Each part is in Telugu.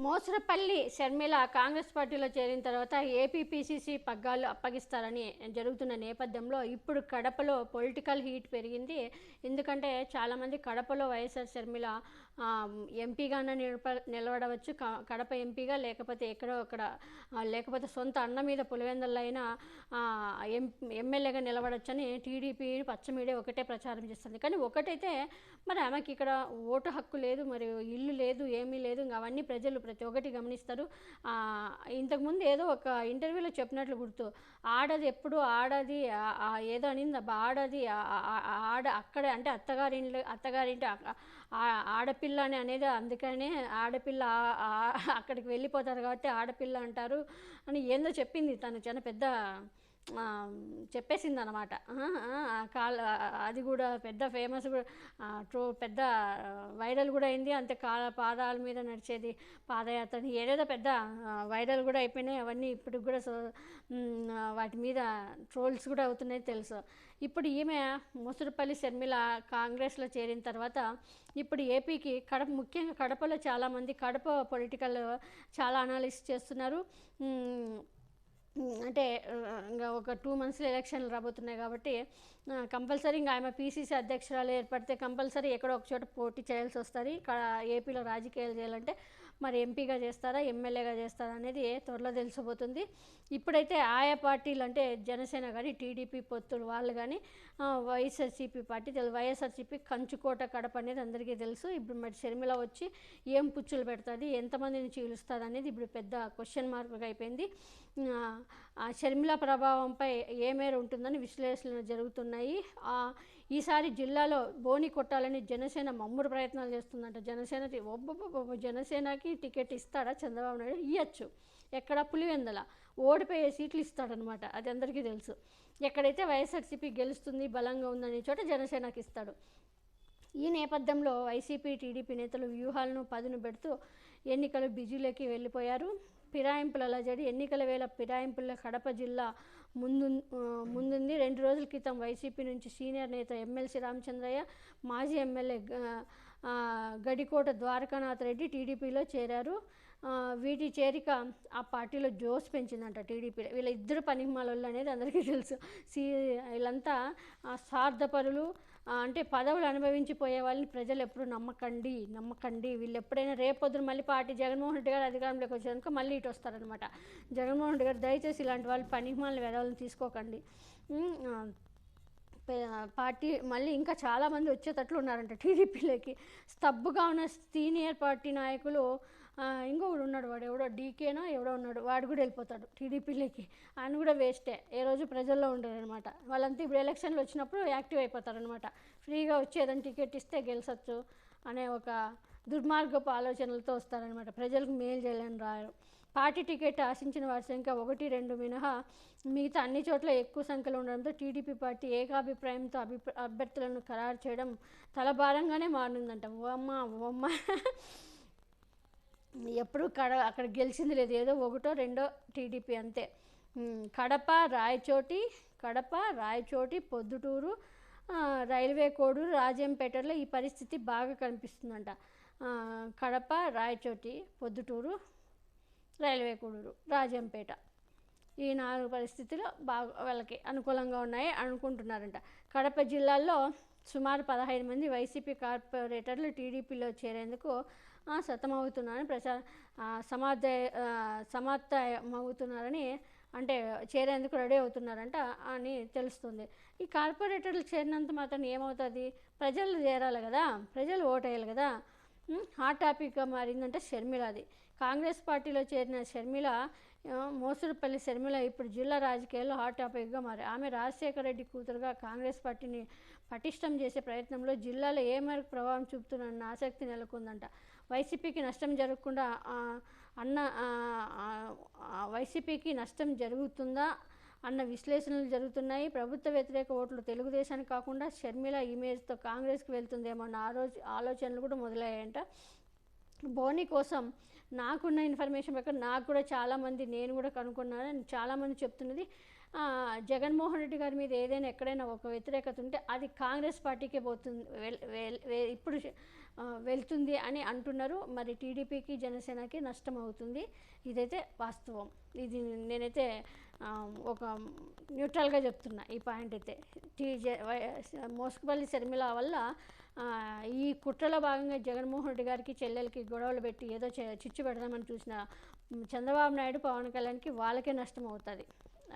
మోసరపల్లి షర్మిల కాంగ్రెస్ పార్టీలో చేరిన తర్వాత ఏపీపీసీసీ పగ్గాలు అప్పగిస్తారని జరుగుతున్న నేపథ్యంలో ఇప్పుడు కడపలో పొలిటికల్ హీట్ పెరిగింది. ఎందుకంటే చాలామంది కడపలో వైఎస్ఆర్ షర్మిల ఎంపీగానే నిలప నిలబడవచ్చు. క- కడప ఎంపీగా లేకపోతే ఎక్కడో అక్కడ లేకపోతే సొంత అన్న మీద పులివెందలైనా ఎం ఎమ్మెల్యేగా నిలబడొచ్చని టీడీపీ పచ్చ మీడియా ఒకటే ప్రచారం చేస్తుంది. కానీ ఒకటైతే మరి ఆమెకి ఇక్కడ ఓటు హక్కు లేదు మరి ఇల్లు లేదు ఏమీ లేదు ఇంకా అవన్నీ ప్రజలు ప్రతి ఒక్కటి గమనిస్తారు. ఇంతకుముందు ఏదో ఒక ఇంటర్వ్యూలో చెప్పినట్లు గుర్తు. ఆడది ఎప్పుడు ఆడది ఏదో అనింది. ఆడది ఆడ అక్కడ అంటే అత్తగారింట్లో అత్తగారింటి ఆడపిల్ల అని అనేది అందుకనే ఆడపిల్ల అక్కడికి వెళ్ళిపోతారు కాబట్టి ఆడపిల్ల అంటారు అని ఏందో చెప్పింది తను. చాలా పెద్ద చెప్పేసింది అనమాట కాల్ అది కూడా పెద్ద ఫేమస్ కూడా ట్రో పెద్ద వైరల్ కూడా అయింది. అంతే కాల పాదాల మీద నడిచేది పాదయాత్ర ఏదేదో పెద్ద వైరల్ కూడా అయిపోయినాయి. అవన్నీ ఇప్పటికి కూడా సో వాటి మీద ట్రోల్స్ కూడా అవుతున్నాయి తెలుసు. ఇప్పుడు ఈమె ముసురుపల్లి షర్మిల కాంగ్రెస్లో చేరిన తర్వాత ఇప్పుడు ఏపీకి కడప ముఖ్యంగా కడపలో చాలామంది కడప పొలిటికల్ చాలా అనాలిసిస్ చేస్తున్నారు. అంటే ఇంకా ఒక టూ మంత్స్లో ఎలక్షన్లు రాబోతున్నాయి కాబట్టి కంపల్సరీ ఇంకా ఆమె పీసీసీ అధ్యక్షురాలు ఏర్పడితే కంపల్సరీ ఎక్కడో ఒక చోట పోటీ చేయాల్సి వస్తుంది. ఇక్కడ ఏపీలో రాజకీయాలు చేయాలంటే మరి ఎంపీగా చేస్తారా ఎమ్మెల్యేగా చేస్తారా అనేది త్వరలో తెలిసిపోతుంది. ఇప్పుడైతే ఆయా పార్టీలు అంటే జనసేన కానీ టీడీపీ పొత్తులు వాళ్ళు కానీ వైఎస్ఆర్సీపీ పార్టీ తెలుసు వైఎస్ఆర్సీపీ కంచుకోట కడప అనేది అందరికీ తెలుసు. ఇప్పుడు మరి షర్మిల వచ్చి ఏం పుచ్చులు పెడుతుంది ఎంతమందిని చీలుస్తుంది అనేది ఇప్పుడు పెద్ద క్వశ్చన్ మార్క్గా అయిపోయింది. షర్మిల ప్రభావంపై ఏ మేర ఉంటుందని విశ్లేషణలు జరుగుతున్నాయి. ఈసారి జిల్లాలో బోని కొట్టాలని జనసేన మమ్ముడు ప్రయత్నాలు చేస్తుందంట. జనసేన ఒబ్బొబ్బొబ్బ జనసేనకి టికెట్ ఇస్తాడా చంద్రబాబు నాయుడు? ఇవ్వచ్చు ఎక్కడ? పులివెందల. ఓడిపోయే సీట్లు ఇస్తాడనమాట. అది అందరికీ తెలుసు. ఎక్కడైతే వైఎస్ఆర్సీపీ గెలుస్తుంది బలంగా ఉందనే చోట జనసేనకి ఇస్తాడు. ఈ నేపథ్యంలో వైసీపీ టీడీపీ నేతలు వ్యూహాలను పదును పెడుతూ ఎన్నికలు బిజీలోకి వెళ్ళిపోయారు. ఫిరాయింపుల అలజడి ఎన్నికల వేళ ఫిరాయింపుల్లో కడప జిల్లా ముందు ముందుంది. రెండు రోజుల క్రితం వైసీపీ నుంచి సీనియర్ నేత ఎమ్మెల్సీ రామచంద్రయ్య మాజీ ఎమ్మెల్యే గడికోట ద్వారకానాథ్ రెడ్డి టీడీపీలో చేరారు. వీటి చేరిక ఆ పార్టీలో జోస్ పెంచిందంట టీడీపీ వీళ్ళ ఇద్దరు పనిమాలోళ్ళు అనేది అందరికీ తెలుసు. సీ వీళ్ళంతా స్వార్థపరులు అంటే పదవులు అనుభవించిపోయే వాళ్ళని ప్రజలు ఎప్పుడు నమ్మకండి నమ్మకండి. వీళ్ళు ఎప్పుడైనా రేపొద్దున మళ్ళీ పార్టీ జగన్మోహన్ రెడ్డి గారు అధికారంలోకి వచ్చాక మళ్ళీ ఇటు వస్తారనమాట జగన్మోహన్ రెడ్డి గారు దయచేసి ఇలాంటి వాళ్ళు పనిమాలని వెధవలను తీసుకోకండి. పార్టీ మళ్ళీ ఇంకా చాలామంది వచ్చేటట్లు ఉన్నారంట టీడీపీలోకి. స్తబ్బుగా ఉన్న సీనియర్ పార్టీ నాయకులు ఇంకొకడు ఉన్నాడు వాడు ఎవడో డీకేనో ఎవడో ఉన్నాడు వాడు కూడా వెళ్ళిపోతాడు టీడీపీలోకి. ఆయన కూడా వేస్టే. ఏ రోజు ప్రజల్లో ఉండరు అనమాట వాళ్ళంతా ఇప్పుడు ఎలక్షన్లు వచ్చినప్పుడు యాక్టివ్ అయిపోతారనమాట. ఫ్రీగా వచ్చేదని ఏదైనా టికెట్ ఇస్తే గెలిచొచ్చు అనే ఒక దుర్మార్గపు ఆలోచనలతో వస్తారనమాట. ప్రజలకు మేలు చేయాలని రారు పార్టీ టికెట్ ఆశించిన వారి సంఖ్య ఒకటి రెండు మినహా మిగతా అన్ని చోట్ల ఎక్కువ సంఖ్యలో ఉండడంతో టీడీపీ పార్టీ ఏకాభిప్రాయంతో అభిప్రా అభ్యర్థులను ఖరారు చేయడం తలభారంగానే మారిందంట. ఓ అమ్మ ఓ అమ్మ. ఎప్పుడు కడ అక్కడ గెలిచింది లేదు. ఏదో ఒకటో రెండో టీడీపీ అంతే. కడప రాయచోటి కడప రాయచోటి పొద్దుటూరు రైల్వే కోడూరు రాజంపేటలో ఈ పరిస్థితి బాగా కనిపిస్తుందంట. కడప రాయచోటి పొద్దుటూరు రైల్వే కోడూరు రాజంపేట. ఈ నాలుగు పరిస్థితులు బాగా వాళ్ళకి అనుకూలంగా ఉన్నాయి అనుకుంటున్నారంట. కడప జిల్లాలో సుమారు పదహైదు మంది వైసీపీ కార్పొరేటర్లు టీడీపీలో చేరేందుకు సతమవుతున్నారని ప్రచార సమాధ ఆ, సమాప్తమవుతున్నారని అంటే చేరేందుకు రెడీ అవుతున్నారంట అని తెలుస్తుంది. ఈ కార్పొరేటర్లు చేరినంత మాత్రం ఏమవుతుంది? ప్రజలు చేరాలి కదా ప్రజలు ఓటేయాలి కదా. హాట్ టాపిక్గా మారిందంటే షర్మిలాది కాంగ్రెస్ పార్టీలో చేరిన షర్మిల ఆ, మోసురుపల్లి షర్మిల ఇప్పుడు జిల్లా రాజకీయాల్లో హాట్ టాపిక్గా మారి ఆమె రాజశేఖర రెడ్డి కూతురుగా కాంగ్రెస్ పార్టీని పటిష్టం చేసే ప్రయత్నంలో జిల్లాలో ఏ మేరకు ప్రభావం చూపుతున్న ఆసక్తి నెలకొందంట. వైసీపీకి నష్టం జరగకుండా అన్న వైసీపీకి నష్టం జరుగుతుందా అన్న విశ్లేషణలు జరుగుతున్నాయి. ప్రభుత్వ వ్యతిరేక ఓట్లు తెలుగుదేశానికి కాకుండా షర్మిల ఇమేజ్తో కాంగ్రెస్కి వెళ్తుందేమో అన్న ఆలోచ ఆలోచనలు కూడా మొదలయ్యాయంట. బోని కోసం నాకున్న ఇన్ఫర్మేషన్ ప్రకారం నాకు కూడా చాలామంది నేను కూడా కనుక్కున్నాను. చాలామంది చెప్తున్నది జగన్మోహన్ రెడ్డి గారి మీద ఏదైనా ఎక్కడైనా ఒక వ్యతిరేకత ఉంటే అది కాంగ్రెస్ పార్టీకే పోతుంది. ఇప్పుడు వెళ్తుంది అని అంటున్నారు. మరి టీడీపీకి జనసేనకి నష్టం అవుతుంది. ఇదైతే వాస్తవం. ఇది నేనైతే ఒక న్యూట్రల్గా చెప్తున్నా ఈ పాయింట్ అయితే. టీ మోసుకుపల్లి శర్మిల వల్ల ఈ కుట్రలో భాగంగా జగన్మోహన్ రెడ్డి గారికి చెల్లెలకి గొడవలు పెట్టి ఏదో చిచ్చు పెడదామని చూసిన చంద్రబాబు నాయుడు పవన్ కళ్యాణ్కి వాళ్ళకే నష్టం అవుతుంది.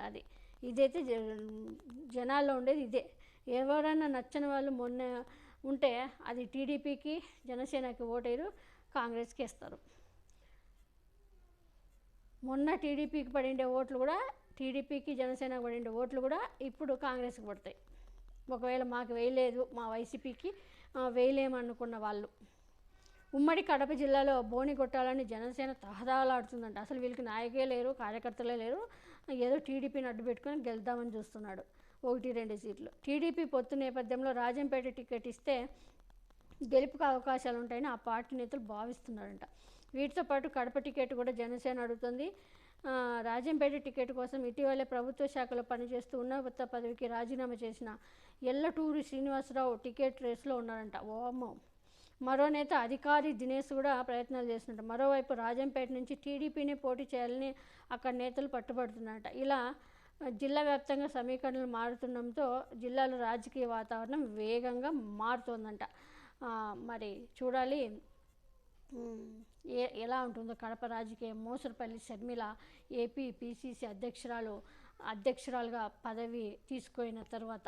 అది. ఇదైతే జ- జనాల్లో ఉండేది ఇదే. ఎవరైనా నచ్చని వాళ్ళు మొన్న ఉంటే అది టీడీపీకి జనసేనకి ఓటేరు కాంగ్రెస్కి ఇస్తారు మొన్న టీడీపీకి పడిండే ఓట్లు కూడా టీడీపీకి జనసేనకు పడిండే ఓట్లు కూడా ఇప్పుడు కాంగ్రెస్కి పడతాయి. ఒకవేళ మాకు వేయలేదు మా వైసీపీకి వేయలేమనుకున్న వాళ్ళు. ఉమ్మడి కడప జిల్లాలో బోని కొట్టాలని జనసేన తహదాలాడుతుందంట అసలు వీళ్ళకి నాయకే లేరు కార్యకర్తలే లేరు. ఏదో టీడీపీని అడ్డు పెట్టుకొని గెలుద్దామని చూస్తున్నాడు. ఒకటి రెండు సీట్లు. టీడీపీ పొత్తు నేపథ్యంలో రాజంపేట టికెట్ ఇస్తే గెలుపుకు అవకాశాలు ఉంటాయని ఆ పార్టీ నేతలు భావిస్తున్నారంట. వీటితో పాటు కడప టికెట్ కూడా జనసేన అడుగుతుంది. రాజంపేట టికెట్ కోసం ఇటీవలే ప్రభుత్వ శాఖలో పనిచేస్తూ ఉన్నత పదవికి రాజీనామా చేసిన ఎల్లటూరి శ్రీనివాసరావు టికెట్ రేసులో ఉన్నారంట. ఓమో మరో నేత అధికారి దినేష్ కూడా ప్రయత్నాలు చేస్తున్నట మరోవైపు రాజంపేట నుంచి టీడీపీని పోటీ చేయాలని అక్కడ నేతలు పట్టుబడుతున్నారట. ఇలా జిల్లా వ్యాప్తంగా సమీకరణలు మారుతుండడంతో జిల్లాలో రాజకీయ వాతావరణం వేగంగా మారుతోందంట. మరి చూడాలి. ఏ ఎలా ఉంటుందో కడప రాజకీయం మోసరపల్లి షర్మిల ఏపీ పిసిసి అధ్యక్షురాలు అధ్యక్షురాలుగా పదవి తీసుకున్న తర్వాత.